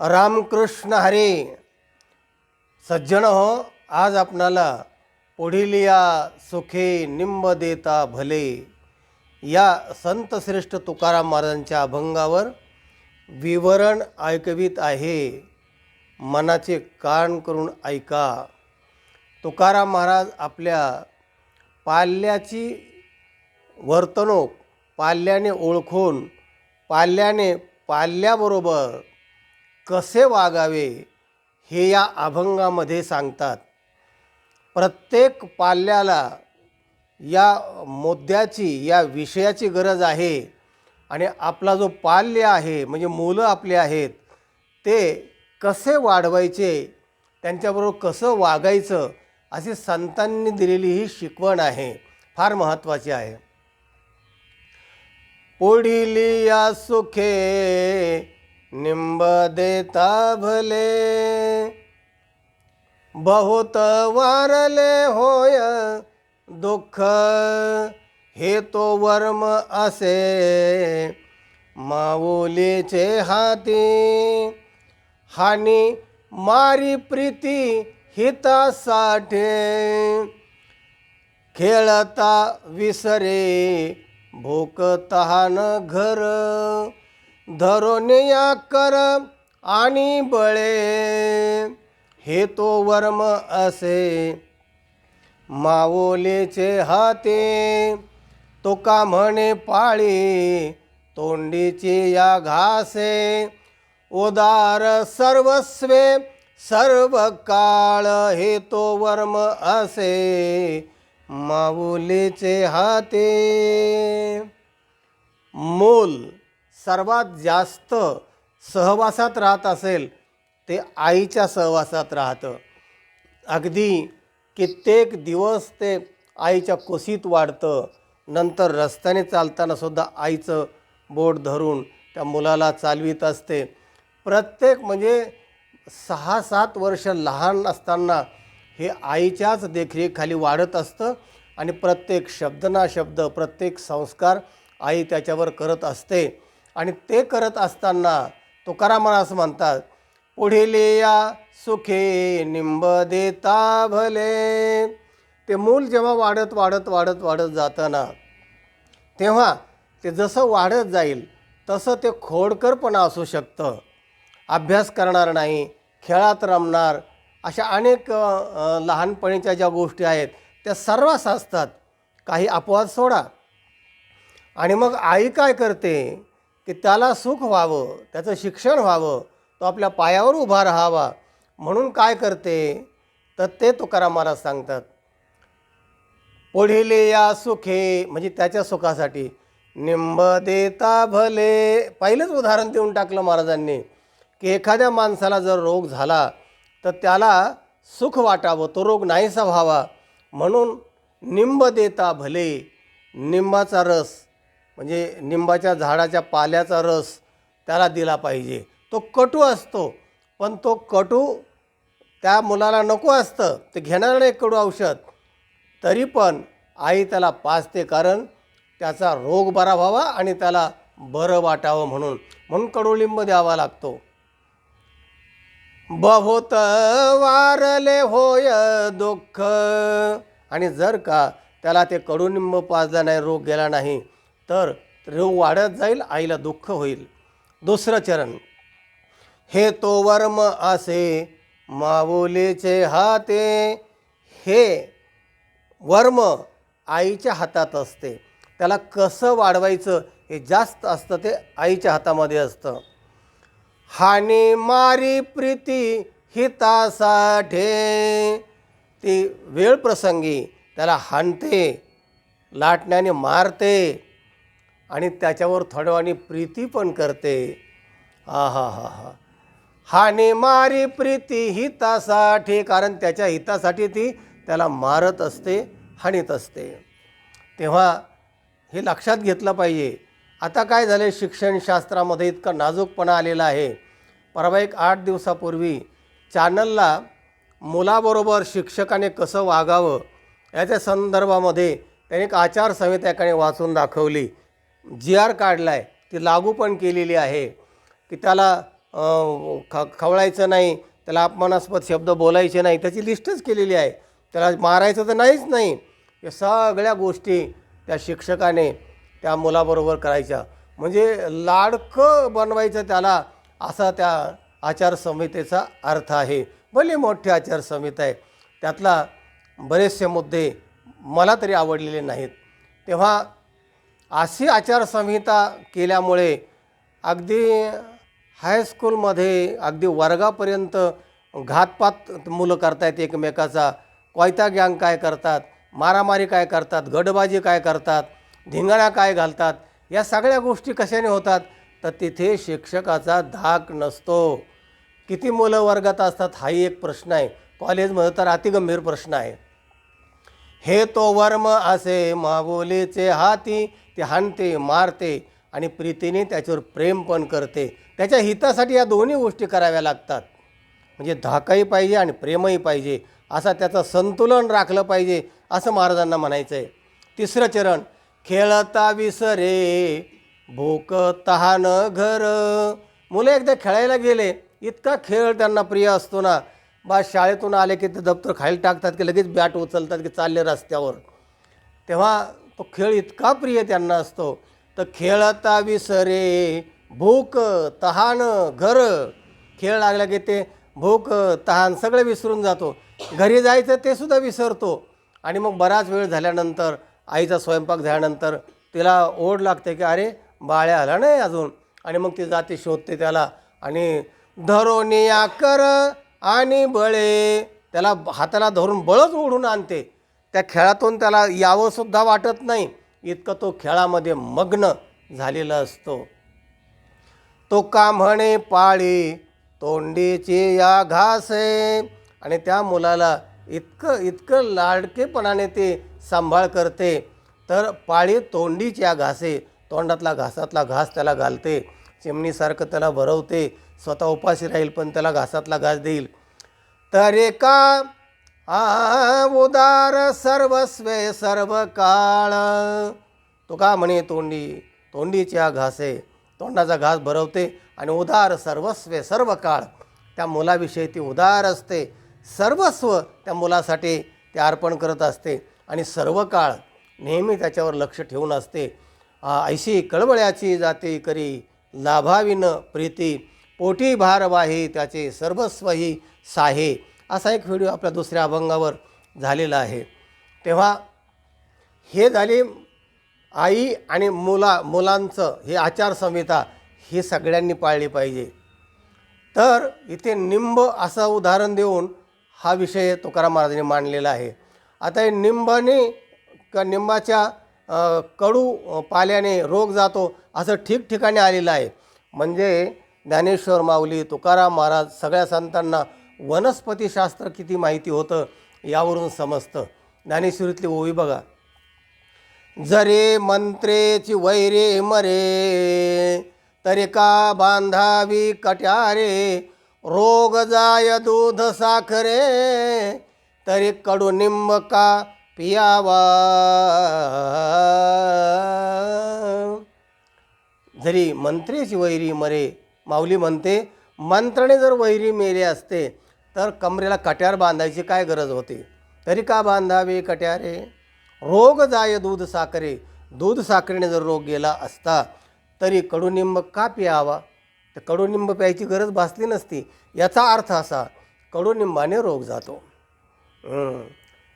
रामकृष्ण हरे. सज्जन हो आज आपणाला पुढील या सुखे निंब देता भले. या संत श्रेष्ठ तुकाराम महाराजांच्या अभंगावर विवरण ऐकवीत आहे. मनाचे कान करून ऐका. तुकाराम महाराज आपल्या पाल्याची वर्तणूक पाल्याने ओळखून पाल्याने पाल्याबरोबर कसे वागावे हे या अभंगामध्ये सांगतात. प्रत्येक पाल्याला या मुद्द्याची या विषयाची गरज आहे आणि आपला जो पाल्य आहे म्हणजे मुलं आपले आहेत ते कसे वाढवायचे त्यांच्याबरोबर कसं वागायचं अशी संतांनी दिलेली ही शिकवण आहे फार महत्त्वाची आहे. पुढील या सुखे निंब देता भले बहुत वारले होय दुःख हे तो वर्म असे. माऊलीचे हाती हानी मारी प्रीती हितासाठी खेळता विसरे भूक तहान घर धरून या कर आणि बळे. हे तो वर्म असे. माऊलीचे हाते तो का म्हणे पाळी तोंडीची या घासे. उदार सर्वस्वे सर्व काळ हे तो वर्म असे. माऊलीचे हाते. मूल सर्वात जास्त सहवासात राहत असेल ते आईच्या सहवासात राहतं. अगदी कित्येक दिवस ते आईच्या कुशीत वाढतं. नंतर रस्त्याने चालतानासुद्धा आईचं बोट धरून त्या मुलाला चालवीत असते. प्रत्येक म्हणजे सहा सात वर्ष लहान असताना हे आईच्याच देखरेखाली वाढत असतं आणि प्रत्येक शब्द ना शब्द प्रत्येक संस्कार आई त्याच्यावर करत असते. आणि ते करत असताना तुकाराम असं म्हणतात पुढील या सुखे निंब देता भले. ते मूल जेव्हा वाढत वाढत वाढत वाढत जाताना तेव्हा ते जसं वाढत जाईल तसं ते खोडकरपणा असू शकतं. अभ्यास करणार नाही खेळात रमणार अशा अनेक लहानपणीच्या ज्या गोष्टी आहेत त्या सर्वच असतात. काही अपवाद सोडा. आणि मग आई काय करते? की त्याला सुख व्हावं त्याचं शिक्षण व्हावं तो आपल्या पायावर उभा राहावा. म्हणून काय करते? तर ते तुकाराम महाराज सांगतात. पुढील या सुखे म्हणजे त्याच्या सुखासाठी निंब देता भले. पहिलंच उदाहरण देऊन टाकलं महाराजांनी की एखाद्या माणसाला जर रोग झाला तर त्याला सुख वाटावं तो रोग नाहीसा व्हावा. म्हणून निंब देता भले निंबाचा रस म्हणजे निंबाच्या झाडाच्या पाल्याचा रस त्याला दिला पाहिजे. तो कटू असतो पण तो कटू त्या मुलाला नको असतं. ते घेणार नाही कडू औषध. तरी पण आई त्याला पाजते कारण त्याचा रोग बरा व्हावा आणि त्याला बरं वाटावं म्हणून. म्हणून कडुलिंब द्यावा लागतो. बहुत वारले होय दुःख. आणि जर का त्याला ते कडुलिंब पाजला नाही रोग गेला नाही तर रोग वाढत जाईल आईला दुःख होईल. दुसरं चरण. हे तो वर्म असे माऊलीचे हाते हे वर्म आईच्या हातात असते. त्याला कसं वाढवायचं हे जास्त असतं ते आईच्या हातामध्ये असतं. हानी मारी प्रीती हितासाठे. ती वेळ प्रसंगी त्याला हाणते लाटण्याने मारते. आणि त्याच्यावर थोड्यावानी प्रीती पण करते. हा हा हा हा. हाने मारी प्रीती हितासाठी कारण त्याच्या हितासाठी ती त्याला मारत असते हानीत असते. तेव्हा हे लक्षात घेतलं पाहिजे. आता काय झालं शिक्षणशास्त्रामध्ये इतका नाजूकपणा आलेला आहे. परवा एक आठ दिवसापूर्वी चॅनलला मुलाबरोबर शिक्षकाने कसं वागावं याच्या संदर्भामध्ये त्याने एक आचारसंहिता एकाने वाचून दाखवली. जी आर काढला आहे ती लागू पण केलेली आहे. की त्याला ख खवळायचं नाही त्याला अपमानास्पद शब्द बोलायचे नाही त्याची लिस्टच केलेली आहे. त्याला मारायचं तर नाहीच नाही. या सगळ्या गोष्टी त्या शिक्षकाने त्या मुलाबरोबर करायच्या. म्हणजे लाडकं बनवायचं त्याला असा त्या आचारसंहितेचा अर्थ आहे. भले मोठी आचारसंहिता आहे त्यातला बरेचसे मुद्दे मला तरी आवडलेले नाहीत. तेव्हा अशी आचारसंहिता केल्यामुळे अगदी हायस्कूलमध्ये अगदी वर्गापर्यंत घातपात मुलं करतायत एकमेकाचा. कोयता गँग काय करतात? मारामारी काय करतात? गडबाजी काय करतात? धिंगाणा काय घालतात? या सगळ्या गोष्टी कशाने होतात? तर तिथे शिक्षकाचा धाक नसतो. किती मुलं वर्गात असतात हाही एक प्रश्न आहे. कॉलेजमध्ये तर अतिगंभीर प्रश्न आहे. हे तो वर्म असे मागोलीचे हाती ते हाणते मारते आणि प्रीतीने त्याच्यावर प्रेम पण करते. त्याच्या हितासाठी या दोन्ही गोष्टी कराव्या लागतात. म्हणजे धाकाही पाहिजे आणि प्रेमही पाहिजे. असा त्याचं संतुलन राखलं पाहिजे असं महाराजांना म्हणायचं आहे तिसरं चरण खेळता विसरे भूक तहान घर. मुलं एकदा खेळायला गेले इतका खेळ त्यांना प्रिय असतो ना. बा शाळेतून आले की ते दप्तर खाली टाकतात की लगेच बॅट उचलतात की चालले रस्त्यावर. तेव्हा तो खेळ इतका प्रिय त्यांना असतो. तर खेळता विसरे भूक तहान घर. खेळ लागला की ते भूक तहान सगळं विसरून जातो. घरी जायचं ते सुद्धा विसरतो. आणि मग बराच वेळ झाल्यानंतर आईचा स्वयंपाक झाल्यानंतर तिला ओढ लागते की अरे बाळ्या आला नाही अजून. आणि मग ती जाते शोधते त्याला. आणि धरोनिया कर आणि बळे. त्याला हाताला धरून बळच ओढून आणते. त्या खेळातून त्याला यावंसुद्धा वाटत नाही. इतकं तो खेळामध्ये मग्न झालेला असतो. तो का म्हणे पाळी तोंडीची या घासे? आणि त्या मुलाला इतकं इतकं लाडकेपणाने ते सांभाळ करते. तर पाळी तोंडीच्या घासे तोंडातला घासातला घास त्याला घालते. चिमणीसारखं त्याला भरवते स्वतः उपाशी राहील पण त्याला घासातला घास देईल. तर एका आ उदार सर्वस्वे सर्व काळ तो का म्हणे तोंडी तोंडीच्या घासे तोंडाचा घास भरवते आणि उदार सर्वस्वे सर्व काळ त्या मुलाविषयी ती उदार असते. सर्वस्व त्या मुलासाठी ते अर्पण करत असते आणि सर्व काळ नेहमी त्याच्यावर लक्ष ठेवून असते. ऐशी कळवळ्याची जाते करी लाभाविन प्रीती पोटी भार वाही त्याचे सर्वस्वही साहे. असा एक व्हिडिओ आपल्या दुसऱ्या अभंगावर झालेला आहे. तेव्हा हे झाली आई आणि मुला मुलांचं हे आचारसंहिता ही सगळ्यांनी पाळली पाहिजे. तर इथे निंब असं उदाहरण देऊन हा विषय तुकाराम महाराजांनी मांडलेला आहे. आता हे निंबाने का निंबाच्या कडू पाल्याने रोग जातो असं ठिकठिकाणी आलेलं आहे. म्हणजे ज्ञानेश्वर माऊली तुकाराम महाराज सगळ्या संतांना वनस्पतीशास्त्र किती माहिती होतं यावरून समजतं. ज्ञानेश्वरीतली ओवी बघा. जरे मंत्रेची वैरे मरे तरी का बांधावी कट्यारे रोग जाय दूध साखरे तरी कडुनिंब का पियावा. जरी मंत्रेची वैरी मरे माऊली म्हणते मंत्रणे जर वैरी मेले असते तर कमरेला कट्यार बांधायची काय गरज होती? तरी का बांधावे कट्यारे? रोग जाय दूध साखरे. दूध साखरेने जर रोग गेला असता तरी कडुनिंब का प्यावा? तर कडुनिंब प्यायची गरज भासली नसती. याचा अर्थ असा कडुनिंबाने रोग जातो.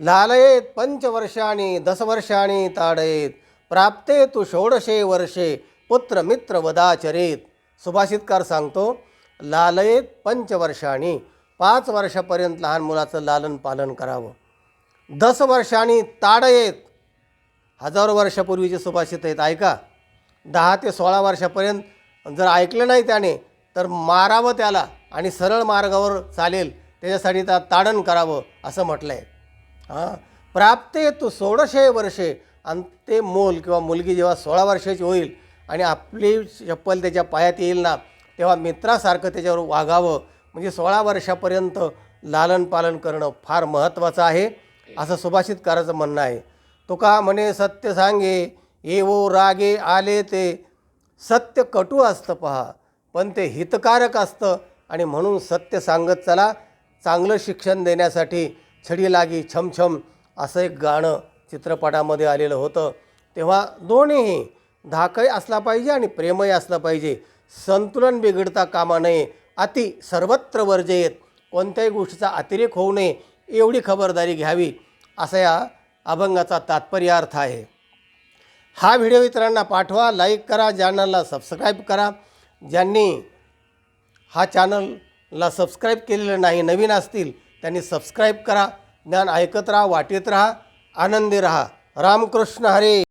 लालयेत पंचवर्षाणी दशवर्षाणी ताडयेत. प्राप्ते तू षोडशे वर्षे पुत्र मित्र वदाचरेत. सुभाषितकार सांगतो लालयेत पंचवर्षाणी पाच वर्षापर्यंत लहान मुलाचं लालन पालन करावं. दस वर्षांनी ताडयेत हजारो वर्षापूर्वीचे सुभाषित आहेत. ऐका दहा ते सोळा वर्षापर्यंत जर ऐकलं नाही त्याने तर मारावं त्याला आणि सरळ मार्गावर चालेल. त्याच्यासाठी त्या ताडण करावं असं म्हटलं आहे हां? प्राप्ते तू सोळाशे वर्षे आणि ते मोल किंवा मुलगी जेव्हा सोळा वर्षाची होईल आणि आपली चप्पल त्याच्या पायात येईल ना तेव्हा मित्रासारखं त्याच्यावर वागावं. म्हणजे सोळा वर्षापर्यंत लालन पालन करणं फार महत्त्वाचं आहे असं सुभाषितकाराचं म्हणणं आहे. तो का म्हणे सत्य सांगे येवो रागे आले ते. सत्य कटू असतं पहा पण ते हितकारक असतं आणि म्हणून सत्य सांगत चला चांगलं शिक्षण देण्यासाठी छडी लागी छमछम असं एक गाणं चित्रपटामध्ये आलेलं होतं. तेव्हा दोन्हीही धाकही असला पाहिजे आणि प्रेमही असलं पाहिजे. संतुलन बिघडता कामा नये अति सर्वत्र वर्जयेत कोणत्याही गोष्टीचा अतिरेक होऊ नये एवढी खबरदारी घ्यावी असा या अभंगाचा तात्पर्य अर्थ आहे. हा व्हिडिओ इतरांना पाठवा लाईक करा चॅनलला सबस्क्राईब करा. ज्यांनी हा चॅनलला सबस्क्राईब केलेलं नाही नवीन असतील त्यांनी सबस्क्राईब करा. ज्ञान ऐकत राहा वाटीत राहा आनंदी राहा. रामकृष्ण हरे!